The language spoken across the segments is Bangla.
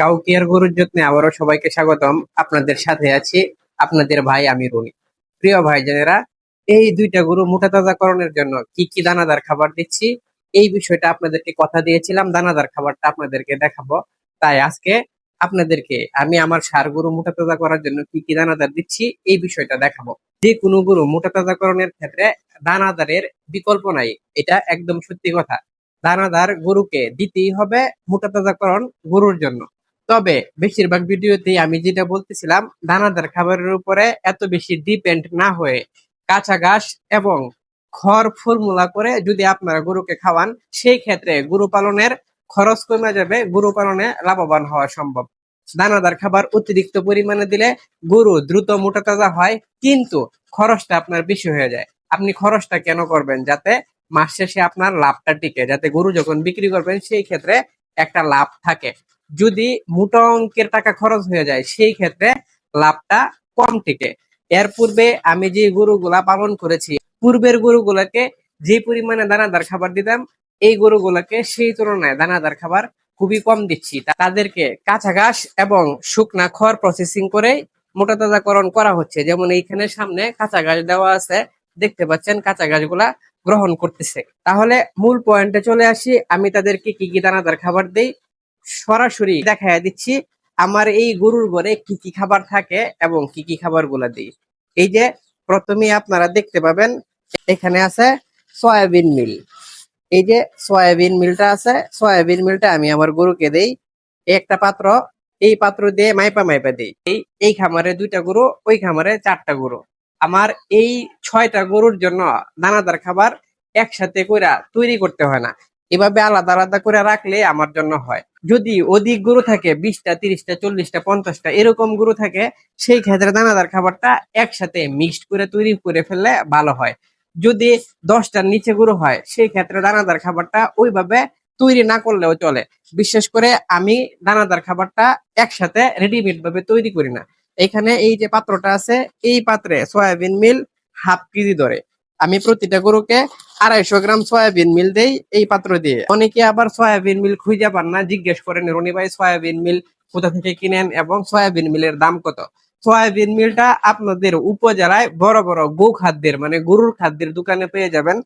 কাউকিয়ার গরুর যত্নে আবারও সবাইকে স্বাগতম। আপনাদের সাথে আছি আপনাদের ভাই আমি রুনি। প্রিয় ভাইজানেরা, এই দুইটা গরু মোটা তাজাকরণের জন্য কি কি দানাদার খাবার দিচ্ছি, এই বিষয়টা আপনাদেরকে কথা দিয়েছিলাম, দানাদার খাবারটা আপনাদেরকে দেখাবো। তাই আজকে আপনাদেরকে আমি আমার সার গরু মোটা তাজা করার জন্য কি কি দানাদার দিচ্ছি, এই বিষয়টা দেখাবো। যে কোনো গরু মোটা তাজাকরণের ক্ষেত্রে দানাদারের বিকল্প নাই, এটা একদম সত্যি কথা। দানাদার গরুকে দিতেই হবে মোটা তাজাকরণ গরুর জন্য। তবে বেশিরভাগ ভিডিওতেই আমি যেটা বলতেছিলাম, দানাদার খাবারের উপরে এত বেশি ডিপেন্ড না হয়ে কাঁচা ঘাস এবং খড় ফর্মুলা করে যদি আপনারা গরুকে খাওয়ান, সেই ক্ষেত্রে গরু পালনের খরচ কমে যাবে, গরু পালনে লাভবান হওয়া সম্ভব। দানাদার খাবার অতিরিক্ত পরিমাণে দিলে গরু দ্রুত মোটা তাজা হয়, কিন্তু খরচটা আপনার বেশি হয়ে যায়। আপনি খরচটা কেন করবেন? যাতে মাস শেষে আপনার লাভটা টিকে, যাতে গরু যখন বিক্রি করবেন, সেই ক্ষেত্রে একটা লাভ থাকে। যদি মোটা অঙ্কের টাকা খরচ হয়ে যায়, সেই ক্ষেত্রে লাভটা কম টিকে। এর পূর্বে আমি যে গরুগুলা পালন করেছি, পূর্বের গরুগুলাকে যে পরিমাণে দানাদার খাবার দিতাম, এই গরুগুলাকে সেই তুলনায় দানাদার খাবার খুবই কম দিচ্ছি। তাদেরকে কাঁচা ঘাস এবং শুকনা খড় প্রসেসিং করে মোটা তাজাকরণ করা হচ্ছে। যেমন এইখানে সামনে কাঁচা ঘাস দেওয়া আছে, দেখতে পাচ্ছেন কাঁচা ঘাসগুলা গ্রহণ করতেছে। তাহলে মূল পয়েন্টে চলে আসি। আমি তাদেরকে কি কি দানাদার খাবার দেই সরাসরি দেখায় দিচ্ছি, আমার এই গরুর ঘরে কি কি খাবার থাকে এবং কি কি খাবারগুলা দিই। এই যে প্রথমে আপনারা দেখতে পাবেন, এখানে আছে সয়াবিন মিল। এই যে সয়াবিন মিলটা আছে, সয়াবিন মিলটা আমি আমার গরুকে দেই। একটা পাত্র, এই পাত্র দিয়ে মাইপা মাইপা দিই। এই এই খামারে দুইটা গরু, ওই খামারে চারটা গরু। আমার এই ছয়টা গরুর জন্য দানাদার খাবার একসাথে কইরা তৈরি করতে হয় না। এভাবে আলাদা আলাদা করে রাখলে আমার জন্য হয়। যদি অধিক গরু থাকে, বিশটা, তিরিশটা, চল্লিশটা, পঞ্চাশটা, এরকম গরু থাকে, সেই ক্ষেত্রে দানাদার খাবারটা একসাথে মিক্সড করে তৈরি করে ফেললে ভালো হয়। যদি দশটার নিচে গরু হয়, সেই ক্ষেত্রে দানাদার খাবারটা ওইভাবে তৈরি না করলেও চলে। বিশেষ করে আমি দানাদার খাবারটা একসাথে রেডিমেড ভাবে তৈরি করি না। এখানে এই যে পাত্রটা আছে, এই পাত্রে সয়াবিন মিল হাফ কেজি ধরে। আমি প্রতিটা গরুকে আড়াইশো গ্রাম সয়াবিন মিল দেই এই পাত্র দিয়ে। অনেকে আবার সয়াবিন মিল খুঁজে পান না, জিজ্ঞেস করেন, রনি ভাই, সয়াবিন মিল কোথা থেকে কিনেন এবং সয়াবিন মিলের দাম কত? সয়াবিন মিলটা আপনাদের উপজেলায় বড় বড় গো খাদ্যের মানে গরুর খাদ্যের দোকানে পেয়ে যাবেন।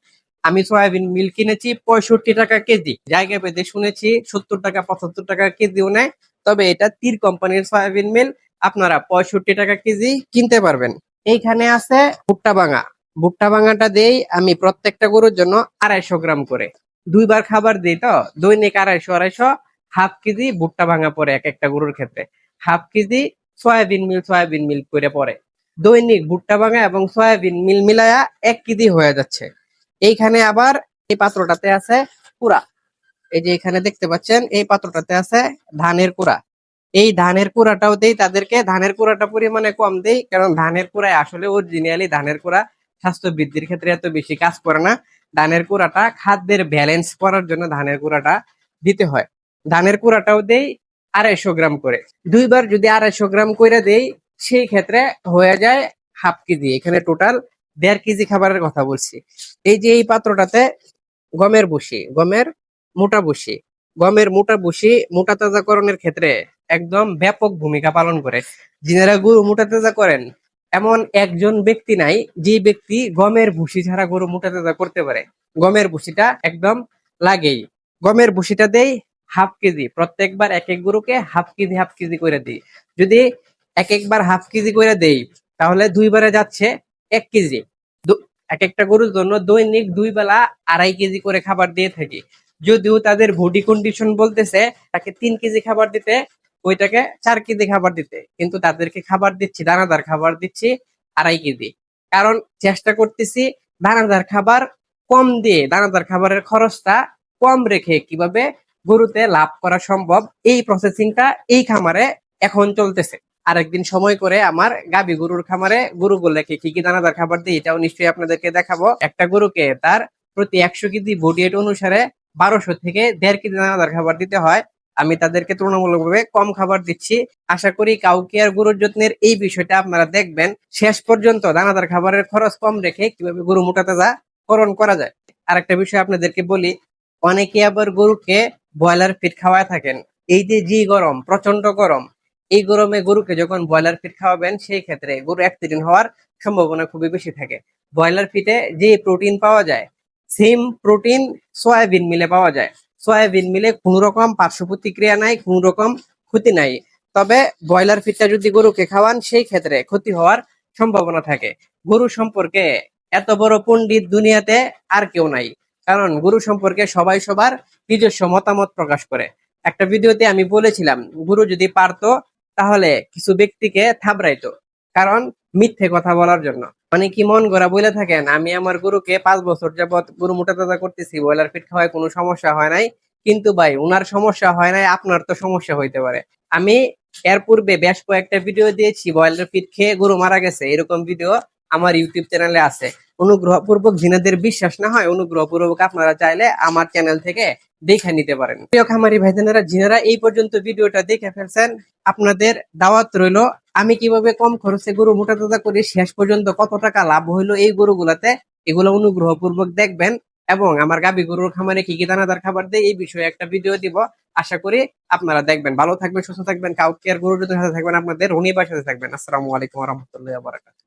আমি সয়াবিন মিল কিনেছি পঁয়ষট্টি টাকা কেজি। জায়গা পেতে শুনেছি সত্তর টাকা, পঁচাত্তর টাকা কেজিও নেয়। তবে এটা তীর কোম্পানির সয়াবিন মিল। আপনারা পঁয়ষট্টি টাকা কেজি কিনতে পারবেন। এইখানে আছে ভুট্টা ভাঙা। ভুট্টা ভাঙাটা দেই আমি প্রত্যেকটা গরুর জন্য আড়াইশো গ্রাম করে। দুইবার খাবার দিই তো, দৈনিক আড়াইশো আড়াইশো, হাফ কেজি ভুট্টা ভাঙা পরে এক একটা গরুর ক্ষেত্রে। Half KG soybean meal soybean meal করে পরে দৈনিক ভুট্টা ভাঙা এবং সয়াবিন মিল মিলায়া এক কেজি হয়ে যাচ্ছে। এইখানে আবার এই পাত্রটাতে আছে কুড়া। এই যে এখানে দেখতে পাচ্ছেন, এই পাত্রটাতে আছে ধানের কুড়া। এই ধানের কুড়াটাও দেই তাদেরকে। ধানের কুড়াটা পরিমাণে কম দেই, কারণ ধানের কুড়ায় আসলে অরিজিনালি ধানের কুড়া স্বাস্থ্য বৃদ্ধির ক্ষেত্রে এত বেশি কাজ করে না। ধানের কুড়াটা, খাদ্যের ব্যালেন্স করার জন্য ধানের কুড়াটা দিতে হয়। ধানের কুড়াটাও দেই আড়াইশো গ্রাম করে। দুইবার যদি আড়াইশো গ্রাম করে দেই, সেই ক্ষেত্রে হয়ে যায় হাফ কেজি। এখানে টোটাল দেড় কেজি খাবারের কথা বলছি। এই যে এই পাত্রটাতে গমের বসি, গমের মোটা বসি, গমের মোটা বসি মোটা তাজাকরণের ক্ষেত্রে একদম ব্যাপক ভূমিকা পালন করে। যিনারা গরু মোটা তাজা করেন এমন একজন ব্যক্তি নাই, যে ব্যক্তি গমের ভুসি ছাড়া গরু মোটা তাজা করতে পারে। গমের ভুসিটা একদম লাগেই। গমের ভুসিটা দেই হাফ কেজি, প্রত্যেকবার এক এক গরুকে হাফ কেজি হাফ কেজি করে দিই। যদি এক একবার হাফ কেজি করে দেই, তাহলে দুইবারে যাচ্ছে এক কেজি। এক একটা গরুর জন্য দৈনিক দুই বেলা আড়াই কেজি করে খাবার দিয়ে থাকি। যদিও তাদের বডি কন্ডিশন বলতেছে তাকে তিন কেজি খাবার দিতে ওইটাকে চার কেজি খাবার দিতে। কিন্তু তাদেরকে খাবার দিচ্ছি, দানাদার খাবার দিচ্ছি, আড়াই কেজি। কারণ চেষ্টা করতেছি দানাদার খাবার কম দিয়ে, দানাদার খাবারের খরচটা কম রেখে কীভাবে গরুতে লাভ করা সম্ভব, এই প্রসেসিংটা এই খামারে এখন চলতেছে। আরেকদিন সময় করে আমার গাবি গরুর খামারে গরুগুলোকে কি কি দানাদার খাবার দিই এটাও নিশ্চয়ই আপনাদেরকে দেখাবো। একটা গরুকে তার প্রতি একশো কেজি বডি অনুসারে বারোশো থেকে দেড় কেজি দানাদার খাবার দিতে হয়। আমি তাদেরকে তুলনামূলকভাবে কম খাবার দিচ্ছি। আশা করি কাউকে আর গরুর যত্নের এই বিষয়টা আপনারা দেখবেন। শেষ পর্যন্ত দানাদার খাবারের খরচ কম রেখে কীভাবে গরু মোটা তাজা করণ করা যায়। আর একটা বিষয় আপনাদেরকে বলি, অনেকে আবার গরুকে ব্রয়লার ফিট খাওয়ায় থাকেন। এই যে জি গরম প্রচণ্ড গরম, এই গরমে গরুকে যখন ব্রয়লার ফিট খাওয়াবেন, সেই ক্ষেত্রে গরু অ্যাক্সিডেন্ট হওয়ার সম্ভাবনা খুবই বেশি থাকে। ব্রয়লার ফিটে যে প্রোটিন পাওয়া যায়, সেম প্রোটিন সয়াবিন মিলে পাওয়া যায়। সয়াবিন মিলে কোনো রকম পার্শ্ব প্রতিক্রিয়া নাই, কোনো রকম ক্ষতি নাই। তবে ব্রয়লার ফিটটা যদি গরুকে খাওয়ান, সেই ক্ষেত্রে ক্ষতি হওয়ার সম্ভাবনা থাকে। গরু সম্পর্কে এত বড় পণ্ডিত দুনিয়াতে আর কেউ নাই। কারণ গরু সম্পর্কে সবাই সবার নিজস্ব মতামত প্রকাশ করে। একটা ভিডিওতে আমি বলেছিলাম, গুরু যদি পারতো, তাহলে কিছু ব্যক্তিকে থাবড়াইতো। কারণ মিথ্যে কথা বলার জন্য। মানে কি মন গড়া বলে থাকেন? আমি আমার গুরুকে পাঁচ বছর যাবৎ গুরু মোটা তাজা করতেছি, ব্রয়লার ফিট খাওয়ায় কোনো সমস্যা হয় নাই। কিন্তু ভাই, উনার সমস্যা হয় নাই, আপনার তো সমস্যা হইতে পারে। আমি এর পূর্বে বেশ কয়েকটা ভিডিও দিয়েছি, ব্রয়লার ফিট খেয়ে গরু মারা গেছে, এরকম ভিডিও আমার ইউটিউব চ্যানেলে আছে। অনুগ্রহপূর্বক যিনাদের বিশ্বাস না হয়, অনুগ্রহপূর্বক আপনারা চাইলে আমার চ্যানেল থেকে দেখে নিতে পারেন। প্রিয় খামারি ভাইজানেরা যিনারা এই পর্যন্ত ভিডিওটা দেখে ফেলছেন। আপনাদের দাওয়াত রইল, আমি কীভাবে কম খরচে গরু মোটা তাজা করে শেষ পর্যন্ত কত টাকা লাভ হইল এই গরুগুলাতে, এগুলো অনুগ্রহপূর্বক দেখবেন এবং আমার গাবি গরুর খামারে কি কি দানাদার খাবার দেয় এই বিষয়ে একটা ভিডিও দিব। আশা করি আপনারা দেখবেন। ভালো থাকবেন, সুস্থ থাকবেন কাউকে গরুর সাথে থাকবেন, আপনাদের রনিবার সাথে থাকবেন। আসসালামু আলাইকুম রহমতুল্লাহ